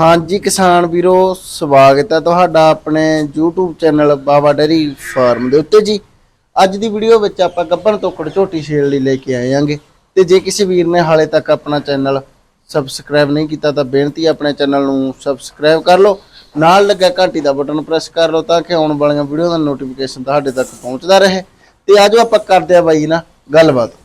ਹਾਂਜੀ ਕਿਸਾਨ ਵੀਰੋ, ਸਵਾਗਤ ਹੈ ਤੁਹਾਡਾ ਆਪਣੇ YouTube channel Baba dairy farm ਦੇ ਉੱਤੇ ਜੀ। ਅੱਜ ਦੀ ਵੀਡੀਓ ਵਿੱਚ ਆਪਾਂ ਗੱਬਣ ਤੋਕੜ ਝੋਟੀ ਛੇਲ ਲਈ ਲੈ ਕੇ ਆਏ ਆਂਗੇ ਤੇ ਜੇ ਕਿਸੇ ਵੀਰ ਨੇ ਹਾਲੇ ਤੱਕ ਆਪਣਾ ਚੈਨਲ ਸਬਸਕ੍ਰਾਈਬ ਨਹੀਂ ਕੀਤਾ ਤਾਂ ਬੇਨਤੀ ਹੈ ਆਪਣੇ ਚੈਨਲ ਨੂੰ ਸਬਸਕ੍ਰਾਈਬ ਕਰ ਲਓ। ਨਾਲ ਲੱਗਾ ਘੰਟੀ ਦਾ ਬਟਨ ਪ੍ਰੈਸ ਕਰ ਲਓ ਤਾਂ ਕਿ ਆਉਣ ਵਾਲੀਆਂ ਵੀਡੀਓ ਦਾ ਨੋਟੀਫਿਕੇਸ਼ਨ ਤੁਹਾਡੇ ਤੱਕ ਪਹੁੰਚਦਾ ਰਹੇ। ਤੇ ਆਜੋ ਆਪਾਂ ਕਰਦੇ ਆ ਬਾਈ ਨਾ ਗੱਲਬਾਤ।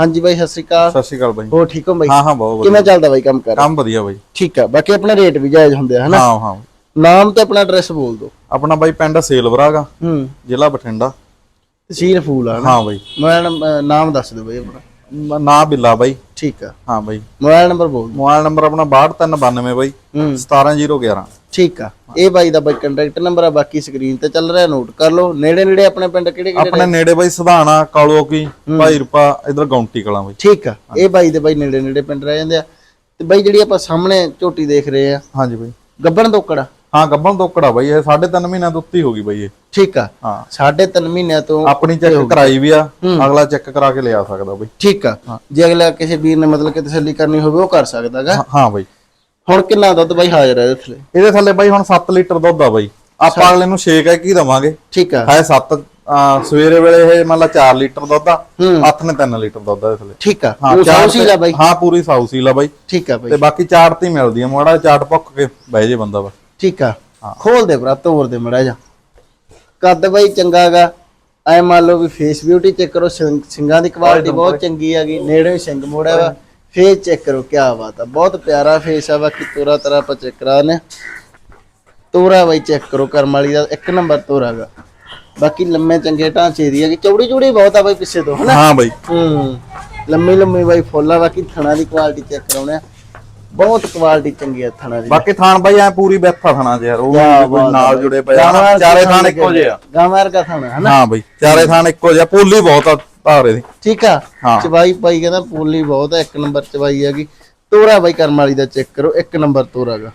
ਹਾਂਜੀ ਬਾਈ ਸਤਿ ਸ਼੍ਰੀ ਅਕਾਲ। ਸਤਿ ਸ਼੍ਰੀ ਅਕਾਲ ਬਾਈ। ਹੋ ਠੀਕ ਹੋ ਬਾਈ? ਹਾਂ ਹਾਂ ਬਹੁਤ ਵਧੀਆ। ਕਿਵੇਂ ਚੱਲਦਾ ਬਾਈ ਕੰਮ ਕਰ? ਕੰਮ ਵਧੀਆ ਬਾਈ। ਠੀਕ ਆ ਬਾਕੀ ਆਪਣੇ ਰੇਟ ਵੀ ਜਾਇਜ਼ ਹੁੰਦੇ ਆ ਹਨਾ? ਹਾਂ ਹਾਂ। ਨਾਮ ਤੇ ਆਪਣਾ ਐਡਰੈਸ ਬੋਲ ਦਿਓ। ਆਪਣਾ ਬਾਈ ਪਿੰਡ ਸੇਲਵਰਾਗਾ ਹੂੰ। ਜ਼ਿਲ੍ਹਾ ਬਠਿੰਡਾ। ਤਹਿਸੀਲ ਫੂਲ ਆ ਹਾਂ ਬਾਈ। ਮੋਬਾਈਲ ਨੰਬਰ- ਨਾਮ ਦੱਸ ਦਿਓ ਬਾਈ ਆਪਣਾ। ਮ- ਨਾਂ ਬਿੱਲਾ ਬਾਈ। ਠੀਕ ਆ। ਹਾਂ ਬਾਈ। ਮੋਬਾਈਲ ਨੰਬਰ ਬੋਲ ਮੋਬਾਈਲ ਨੰਬਰ ਆਪਣਾ 6292 ਬਾਈ ਹੂੰ। 17011 ਠੀਕ ਆ। ਇਹ ਬਾਈ ਦਾ ਬਾਈ ਕੰਟੈਕਟ ਨੰਬਰ ਆ ਬਾਕੀ ਸਕਰੀਨ ਤੇ ਚੱਲ ਰਿਹਾ ਨੋਟ ਕਰ ਲਓ। ਨੇੜੇ ਨੇੜੇ ਆਪਣੇ ਪਿੰਡ ਕਿਹੜੇ ਕਿਹੜੇ ਆਪਣੇ ਨੇੜੇ ਬਾਈ ਸਧਾਣਾ ਕਾਲੋ ਕੀ ਭਾਈ ਰੂਪਾ ਇਧਰ ਗੌਂਟੀ ਕਲਾਂ ਬਾਈ। ਠੀਕ ਆ। ਇਹ ਬਾਈ ਦੇ ਬਾਈ ਨੇੜੇ ਨੇੜੇ ਪਿੰਡ ਰਹਿ ਜਾਂਦੇ ਆ। ਤੇ ਬਾਈ ਜਿਹੜੀ ਆਪਾਂ ਸਾਹਮਣੇ ਝੋਟੀ ਦੇਖ ਰਹੇ ਆ ਹਾਂਜੀ ਬਾਈ। ਗੱਬਣ ਤੋਕੜਾ ਹਾਂ ਗੱਬਨ ਤੋਕੜਾ ਬਾਈ। ਇਹ 3.5 ਮਹੀਨਿਆਂ ਤੋਂ ਉੱਤੀ ਹੋ ਗਈ ਬਾਈ ਇਹ। ਠੀਕ ਆ। ਹਾਂ। ਸਾਢੇ ਤਿੰਨ ਮਹੀਨਿਆਂ ਤੋਂ ਆਪਣੀ ਚੈੱਕ ਕਰਾਈ ਵੀ ਆ। ਅਗਲਾ ਚੈੱਕ ਕਰਾ ਕੇ ਲਿਆ ਸਕਦਾ ਬਾਈ। ਠੀਕ ਆ। ਜੇ ਅਗਲਾ ਕਿਸੇ ਵੀਰ ਨੇ ਮਤਲਬ ਕਿ ਤਸੱਲੀ ਕਰਨੀ ਹੋਵੇ ਉਹ ਕਰ ਸਕਦਾਗਾ। ਹਾਂ ਬਾਈ। ਹੁਣ ਕਿੰਨਾ ਦੁੱਧ ਬਾਈ ਹਾਜ਼ਰ ਹੈ ਇਹਦੇ ਥੱਲੇ? ਇਹਦੇ ਥੱਲੇ ਬਾਈ ਹੁਣ 7 ਲੀਟਰ ਦੁੱਧ ਆ ਬਾਈ। ਆਪਾਂ ਅਗਲੇ ਨੂੰ 6 ਕਹਿ ਕੀ ਦਵਾਂਗੇ? ਠੀਕ ਆ। ਹੈ 7 ਸਵੇਰੇ ਵੇਲੇ ਇਹ ਮੰਨ ਲਾ 4 ਲੀਟਰ ਦੁੱਧ ਆ ਹੱਥ ਨੇ 3 ਲੀਟਰ ਦੁੱਧ ਆ ਇਹਦੇ ਥੱਲੇ। ਠੀਕ ਆ। ਹਾਂ ਉਹ ਚਾਰ ਸਾਊ ਸੀਲਾ ਬਾਈ। ਹਾਂ ਪੂਰੀ ਸਾਊ ਸੀਲ ਆ ਬਾਈ। ਠੀਕ ਆ ਬਾਈ। ਤੇ ਬਾਕੀ ਚਾਟ ਤੇ ਮਿਲਦੀ ਆ ਮੋੜਾ ਚਾਟ ਭੁੱਕ ਕੇ ਬਹਿ ਜੇ ਬੰਦਾ ਵਾ ਠੀਕ ਆ। ਖੋਲ ਦੇ ਭਰਾ ਤੋੜ ਦੇ ਮੜਾ ਜਾ ਕੱਦ ਬਾਈ ਚੰਗਾਗਾ ਐ ਮੰਨ ਲਓ ਵੀ ਫੇਸ ਬਿਊਟੀ ਚੈੱਕ ਕਰੋ ਸਿੰਘ- ਦੀ ਕੁਆਲਿਟੀ ਬਹੁਤ ਚੰਗੀ ਹੈਗੀ ਨੇੜੇ ਸਿੰਘ ਮੋੜਿਆ ਵਾ। ਫੇਸ ਚੈੱਕ ਕਰੋ ਕੀ ਬਾਤ ਆ। ਬਹੁਤ ਪਿਆਰਾ ਫੇਸ ਆ ਬਾਕੀ ਤੋਰਾ ਤਰਾ ਆਪਾਂ ਚੈੱਕ ਕਰਾ ਨੇ ਤੋਰਾ ਬਾਈ ਚੈੱਕ ਕਰੋ ਕਰਮ ਵਾਲੀ ਦਾ ਇੱਕ ਨੰਬਰ ਤੋਰਾਗਾ ਬਾਕੀ ਲੰਮੇ ਚੰਗੇ ਢਾਂਚੇ ਦੀ ਹੈਗੀ ਚੌੜੀ ਚੌੜੀ ਬਹੁਤ ਆ ਬਾਈ ਪਿੱਛੇ ਤੋਂ ਹਨਾ? ਹਾਂ ਬਾਈ। ਹੂੰ ਲੰਮੀ ਲੰਮੀ ਬਾਈ ਫੁੱਲ ਆ ਬਾਕੀ ਥਣਾ ਦੀ ਕੁਆਲਿਟੀ ਚੈੱਕ ਕਰਾਉਣੇ ਬਹੁਤ ਕੁਆਲਿਟੀ ਚੰਗੀ ਆ ਥਣਾ ਦੀ। ਬਾਕੀ ਥਾਣ ਬਾਈ ਐ ਪੂਰੀ ਬੈਠਾ ਥਾਣਾ ਚ ਯਾਰ ਉਹ ਕੋਈ ਨਾਲ ਜੁੜੇ। ਪਏ ਆ ਚਾਰੇ ਥਾਣ ਇੱਕੋ ਜਿਹੇ ਆ। ਗਾਂ ਵਰਗਾ ਥਾਣਾ ਹਨਾ? ਹਾਂ ਬਾਈ ਚਾਰੇ ਥਾਣ ਇੱਕੋ ਜਿਹਾ ਪੋਲੀ ਬਹੁਤ ਆ ਧਾਰੇ ਦੀ ਠੀਕ ਆ? ਹਾਂ। ਚਵਾਈ ਪਾਈ ਕਹਿੰਦਾ ਪੋਲੀ ਬਹੁਤ ਆ ਇੱਕ ਨੰਬਰ ਚਵਾਈ ਹੈਗੀ। ਤੋਰਾ ਬਾਈ ਕਰਮ ਵਾਲੀ ਦਾ ਚੈੱਕ ਕਰੋ ਇੱਕ ਨੰਬਰ ਤੋਰਾਗਾ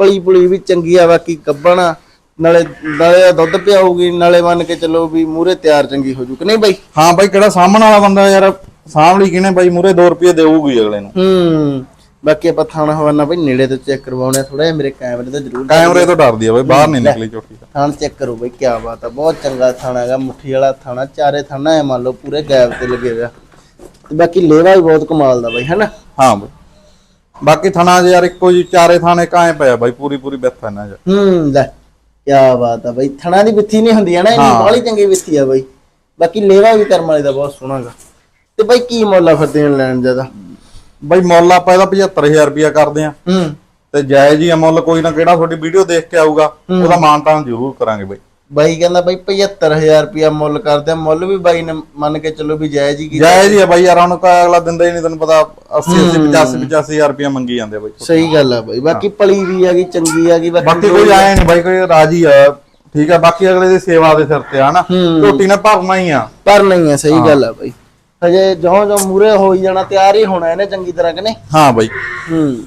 ਪਲੀ ਪੁਲੀ ਵੀ ਚੰਗੀ ਆ ਬਾਕੀ ਕੱਬਣਾ ਨਾਲੇ ਨਾਲੇ ਦੁੱਧ ਪਿਆਊਗੀ ਨਾਲੇ ਮੰਨ ਕੇ ਚੱਲੋ ਵੀ ਮੂਰੇ ਤਿਆਰ ਚੰਗੀ ਹੋ ਜੂ ਕਿ ਨਹੀਂ ਬਾਈ? ਹਾਂ ਬਾਈ ਕਿਹੜਾ ਸਾਹਮਣ ਵਾਲਾ ਬੰਦਾ ਯਾਰ ਸਾਹਮਣੇ ਕਿਹਨੇ ਬਾਈ ਮੂਰੇ 2 ਰੁਪਏ ਦੇਊਗੀ ਅਗਲੇ ਨੂੰ। ਹੂੰ। ਬਾਕੀ ਆਪਾਂ ਥਾਣਾ ਹਵਾਨਾ ਬਾਈ ਨੇੜੇ ਤੋਂ ਚੈੱਕ ਕਰਵਾਉਣੇ ਥੋੜਾ ਜਿਹਾ ਮੇਰੇ ਕੈਮਰੇ ਤੋਂ ਜ਼ਰੂਰ ਕੈਮਰੇ ਤੋਂ ਡਰਦੀ ਆ ਬਾਈ ਬਾਹਰ ਨਹੀਂ ਨਿਕਲੀ ਚੋਟੀ ਤਾਂ। ਥਾਣ ਚੈੱਕ ਕਰੋ ਬਈ ਕੀ ਬਾਤ ਆ ਬਹੁਤ ਚੰਗਾ ਥਾਣਾ ਹੈਗਾ ਮੁੱਠੀ ਵਾਲਾ ਥਾਣਾ ਚਾਰੇ ਥਾਣਾ ਹੈ ਮੰਨ ਲਓ ਪੂਰੇ ਗੈਪ ਤੇ ਲੱਗੇ ਹੋਇਆ ਤੇ ਬਾਕੀ ਲੇਵਾ ਵੀ ਬਹੁਤ ਕਮਾਲ ਦਾ ਬਈ ਹੈਨਾ? ਹਾਂ ਬਾਈ। ਬਾਕੀ ਥਾਣਾ ਯਾਰ ਇੱਕੋ ਜੀ ਚਾਰੇ ਥਾਣੇ ਕਾਏ ਪਿਆ ਬਾਈ ਪੂਰੀ ਪੂਰੀ ਬੈਠਾ ਇਹਨਾਂ ਚ। ਹੂੰ ਲੈ ਕੀ ਬਾਤ ਆ ਬਈ ਥਣਾ ਦੀ ਵਿੱਥੀ ਨਹੀਂ ਹੁੰਦੀ ਹੈ ਨਾ ਇੰਨੀ ਬਾਹਲੀ ਚੰਗੀ ਵਿੱਥੀ ਆ ਬਈ। ਬਾਕੀ ਲੇਵਾ ਵੀ ਕਰਮ ਵਾਲੇ ਦਾ ਬਹੁਤ ਸੋਹਣਾਗਾ ਤੇ ਬਈ ਕੀ ਮੁੱਲ ਆ ਫਿਰ ਦੇਣ ਲੈਣ ਜ਼ਿਆਦਾ ਬਾਈ ਮੁੱਲ ਆਪਾਂ ਇਹਦਾ 75000 ਰੁਪਿਆ ਕਰਦੇ ਆ ਹੂੰ। ਤੇ ਜਾਇਜ਼ ਹੀ ਆ ਮੁੱਲ ਕੋਈ ਨਾ ਕਿਹੜਾ ਤੁਹਾਡੀ ਵੀਡੀਓ ਦੇਖ ਕੇ ਆਊਗਾ ਉਹਦਾ ਮਾਨਤਾਨ ਜ਼ਰੂਰ ਕਰਾਂਗੇ ਬਾਈ। ਬਾਈ ਕਹਿੰਦਾ ਬਈ 75000 ਰੁਪਿਆ ਮੁੱਲ ਕਰਦੇ ਆ ਮੁੱਲ ਵੀ ਬਾਈ ਨੇ ਮੰਨ ਕੇ ਚੱਲੋ ਵੀ ਜਾਇਜ਼ ਹੀ ਕੀਤਾ। ਜਾਇਜ਼ ਹੀ ਆ ਬਾਈ ਯਾਰ ਹੁਣ ਕੋਈ ਅਗਲਾ ਦਿੰਦਾ ਹੀ ਨਹੀਂ ਤੈਨੂੰ ਪਤਾ 80 80 85 85000 ਰੁਪਿਆ ਮੰਗੀ ਜਾਂਦੇ ਆ ਬਾਈ। ਸਹੀ ਗੱਲ ਆ ਬਈ। ਬਾਕੀ ਪਲੀ ਵੀ ਹੈਗੀ ਚੰਗੀ ਹੈਗੀ ਬਾਕੀ ਕੋਈ ਆਏ ਨਹੀਂ ਬਾਈ ਕੋਈ ਰਾਜੀ ਆ। ਠੀਕ ਆ ਬਾਕੀ ਅਗਲੇ ਦੀ ਸੇਵਾ ਦੇ ਸਿਰ ਤੇ ਆ ਨਾ ਝੋਟੀ ਨੇ ਭਰਨਾ ਹੀ ਆ। ਪਰ ਨਹੀਂ ਹੈ ਸਹੀ ਗੱਲ ਆ ਬਾਈ। ਹਜੇ ਜਿਉਂ ਜਿਉਂ ਮੂਰੇ ਹੋਈ ਜਾਣਾ ਤਿਆਰ ਹੀ ਹੋਣਾ ਇਹਨੇ ਚੰਗੀ ਤਰ੍ਹਾਂ ਕਿ ਨਹੀਂ? ਹਾਂ ਬਾਈ। ਹੂੰ।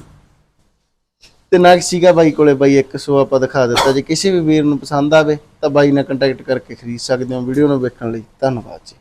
ਤੇ ਨਾ ਸੀਗਾ ਬਾਈ ਕੋਲੇ ਬਾਈ ਇੱਕ ਸੌ ਆਪਾਂ ਦਿਖਾ ਦਿੱਤਾ। ਜੇ ਕਿਸੇ ਵੀ ਵੀਰ ਨੂੰ ਪਸੰਦ ਆਵੇ ਤਾਂ ਬਾਈ ਨਾਲ ਕੰਟੈਕਟ ਕਰਕੇ ਖਰੀਦ ਸਕਦੇ ਹੋ ਵੀਡੀਓ ਨੂੰ ਵੇਖਣ ਲਈ। ਧੰਨਵਾਦ ਜੀ।